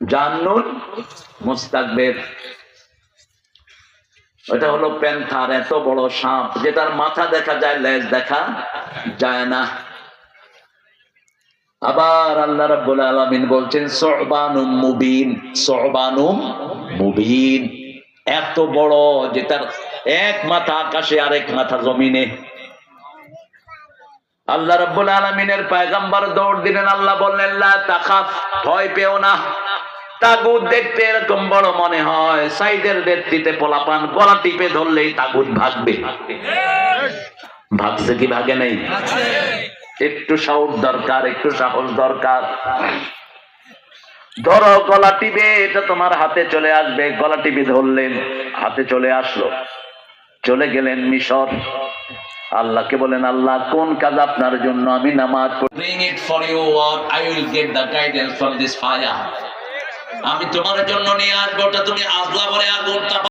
জান্নুন মুস্তাকবের। ওটা হলো প্যান্থার এত বড় সাপ যেটার মাথা দেখা যায়, লেজ দেখা যায় না। আবার আল্লাহ রাব্বুল আলামিন বলছেন সুবানুম মুবিন সুবানুম মুবিন। এত বড় যেটার এক মাথা আকাশে আরেক মাথা জমিনে। আল্লাহ রাব্বুল আলামিনের পয়গম্বর দৌড় দিলেন, আল্লাহ বললেন, লা তাখাফ, ভয় পেও না। তাগুত দেখতে এরকম বড় মনে হয়। সাইদের নেতৃত্বে পোলাপান গলা টিপে ধরলেই তাগুত ভাগবে। ভাগছে কি ভাগে নেই? একটু সাহস দরকার, একটু সাহস দরকার। ধরো গলা টিপে, এটা তোমার হাতে চলে আসবে। গলা টিপে ধরলেন, হাতে চলে আসলো। চলে গেলেন মিশর। আল্লাহকে বলেন, আল্লাহ, কোন কাজ আপনার জন্য? আমি নামাজ it for you will get the guidance from this fire. আমি তোমার জন্য নিয়ে আসব ওটা তুমি আজলা বলে আগুনটা